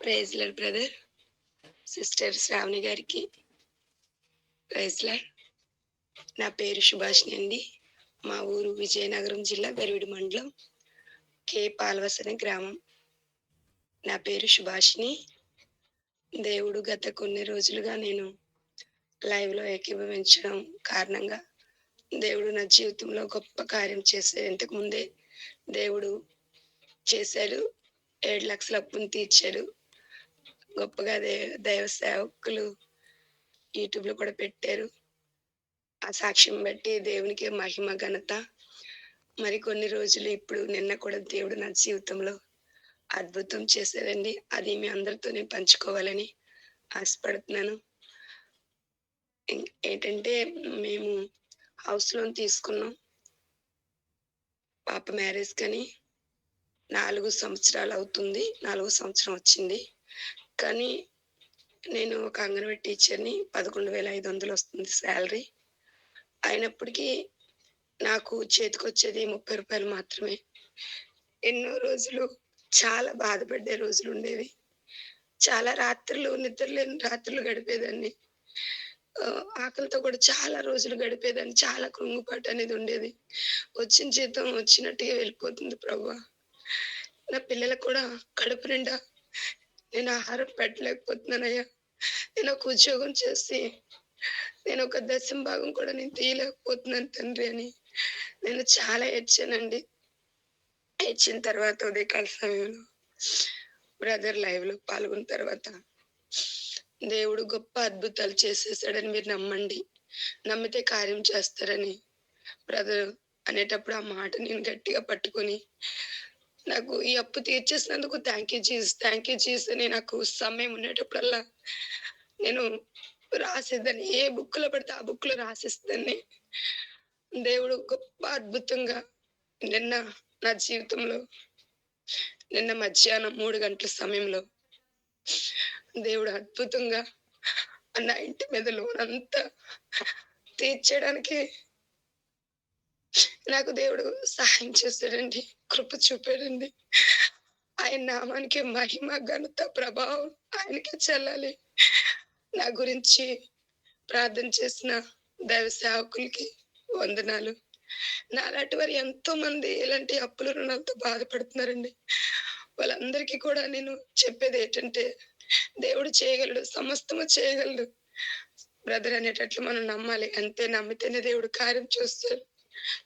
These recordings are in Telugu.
ప్రైజ్లర్ బ్రదర్. సిస్టర్ శ్రావణి గారికి ప్రైజ్లర్ నా పేరు సుభాష్ని అండి. మా ఊరు విజయనగరం జిల్లా గరివిడి మండలం కే పాల్వసన గ్రామం. నా పేరు సుభాష్ని దేవుడు గత కొన్ని రోజులుగా నేను లైవ్లో ఏకీభవించడం కారణంగా దేవుడు నా జీవితంలో గొప్ప కార్యం చేసే ఇంతకు ముందే దేవుడు చేశాడు. ఏడు లక్షల అప్పును తీర్చాడు. గొప్పగా దేవ దైవ సేవకులు యూట్యూబ్లో కూడా పెట్టారు. ఆ సాక్ష్యం బట్టి దేవునికి మహిమ ఘనత. మరి కొన్ని రోజులు ఇప్పుడు నిన్న కూడా దేవుడు నా జీవితంలో అద్భుతం చేశారండి అది మీ అందరితో నేను పంచుకోవాలని ఆశపడుతున్నాను. ఏంటంటే మేము హౌస్ లోన్ తీసుకున్నాం. పాప మ్యారేజ్ కానీ నాలుగు సంవత్సరాలు అవుతుంది. నాలుగు సంవత్సరం వచ్చింది. కానీ నేను ఒక అంగన్వాడీ టీచర్ని పదకొండు వేల ఐదు వందలు వస్తుంది శాలరీ. అయినప్పటికీ నాకు చేతికొచ్చేది ముప్పై రూపాయలు మాత్రమే. ఎన్నో రోజులు చాలా బాధపడ్డే రోజులు ఉండేవి. చాలా రాత్రులు నిద్రలేని రాత్రులు గడిపేదాన్ని. ఆకలితో కూడా చాలా రోజులు గడిపేదాన్ని. చాలా కృంగుపాటు అనేది ఉండేది. వచ్చిన జీతం వచ్చినట్టుగా వెళ్ళిపోతుంది ప్రభు. నా పిల్లలకు కూడా కడుపు నిండా నేను ఆహారం పెట్టలేకపోతున్నానయ్యా. నేను ఒక ఉద్యోగం చేసి నేను ఒక దశం భాగం కూడా నేను తీయలేకపోతున్నాను తండ్రి అని. నేను చాలా ఏడ్చానండి. ఏడ్చిన తర్వాత ఉదయకాల సమయంలో బ్రదర్ లైవ్లో పాల్గొన్న తర్వాత దేవుడు గొప్ప అద్భుతాలు చేసేసాడని మీరు నమ్మండి. నమ్మితే కార్యం చేస్తారని బ్రదర్ అనేటప్పుడు ఆ మాట నేను గట్టిగా పట్టుకొని నాకు ఈ అప్పు తీర్చేసినందుకు thank you Jesus thank you Jesus అని నాకు సమయం ఉండేటప్పుడల్లా నేను రాసేదాన్ని. ఏ బుక్లో పడితే ఆ బుక్లో రాసేస్తాన్ని దేవుడు గొప్ప అద్భుతంగా నిన్న నా జీవితంలో నిన్న మధ్యాహ్నం మూడు గంటల సమయంలో దేవుడు అద్భుతంగా నా ఇంటి మీద లోన్ అంతా నాకు దేవుడు సహాయం చేశాడండి కృప చూపాడండి. ఆయన నామానికి మహిమ ఘనత ప్రభావం ఆయనకే చెల్లాలి. నా గురించి ప్రార్థన చేసిన దైవ సేవకులకి వందనాలు. నాలాంటి వారు ఎంతో మంది ఇలాంటి అప్పుల రుణాలతో బాధపడుతున్నారండి. వాళ్ళందరికీ కూడా నేను చెప్పేది ఏంటంటే దేవుడు చేయగలడు సమస్తము చేయగలడు. బ్రదర్ అనేటట్లు మనం నమ్మాలి. అంతే నమ్మితేనే దేవుడు కార్యం చూస్తాడు.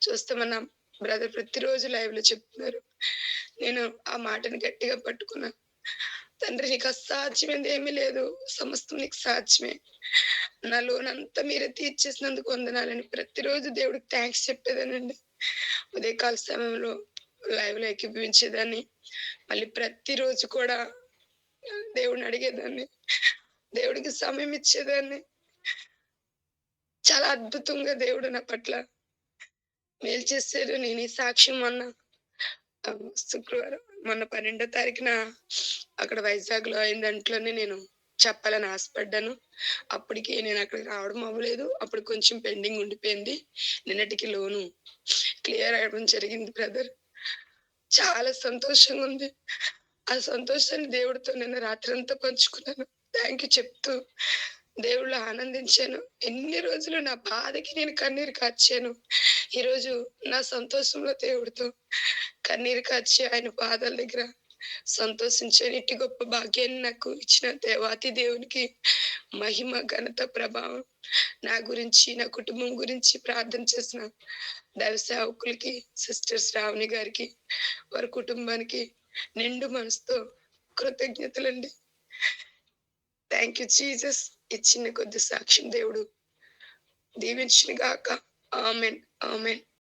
చూస్తామన్నా బ్రదర్ ప్రతిరోజు లైవ్లో చెప్తున్నారు. నేను ఆ మాటని గట్టిగా పట్టుకున్నా. తండ్రి నీకు అసాధ్యమైంది ఏమీ లేదు. సమస్తం నీకు సాధ్యమే. నా లోన్ అంతా మీరే తీర్చేసినందుకు వందనాలని ప్రతిరోజు దేవుడికి థ్యాంక్స్ చెప్పేదానండి. ఉదయకాల సమయంలో లైవ్లో ఎక్కిపించేదాన్ని. మళ్ళీ ప్రతిరోజు కూడా దేవుడిని అడిగేదాన్ని. దేవుడికి సమయం ఇచ్చేదాన్ని. చాలా అద్భుతంగా దేవుడు నా పట్ల మేలు చేశాడు నేనే సాక్ష్యం మొన్న శుక్రవారం మొన్న పన్నెండో తారీఖున అక్కడ వైజాగ్లో అయిన దాంట్లోనే నేను చెప్పాలని ఆశపడ్డాను. అప్పటికి నేను అక్కడికి రావడం అవ్వలేదు. అప్పుడు కొంచెం పెండింగ్ ఉండిపోయింది. నిన్నటికి లోను క్లియర్ అవ్వడం జరిగింది బ్రదర్. చాలా సంతోషంగా ఉంది. ఆ సంతోషాన్ని దేవుడితో నిన్న రాత్రంతా పంచుకున్నాను. థ్యాంక్ యూ చెప్తూ దేవుళ్ళు ఆనందించాను. ఎన్ని రోజులు నా బాధకి నేను కన్నీరు కాచాను ఈరోజు నా సంతోషంలో దేవుడితో కన్నీరు కాచి ఆయన పాదాల దగ్గర సంతోషించాను. ఇట్టి గొప్ప భాగ్యాన్ని నాకు ఇచ్చిన దేవాతి దేవునికి మహిమ ఘనత ప్రభావం నా గురించి నా కుటుంబం గురించి ప్రార్థన చేసిన దైవ సేవకులకి సిస్టర్ శ్రావణి గారికి వారి కుటుంబానికి నిండు మనసుతో కృతజ్ఞతలండి. థ్యాంక్ యూ జీసస్ ఇచ్చిన కొద్ది సాక్ష్యం దేవుడు దీవించిన గాక. Amen amen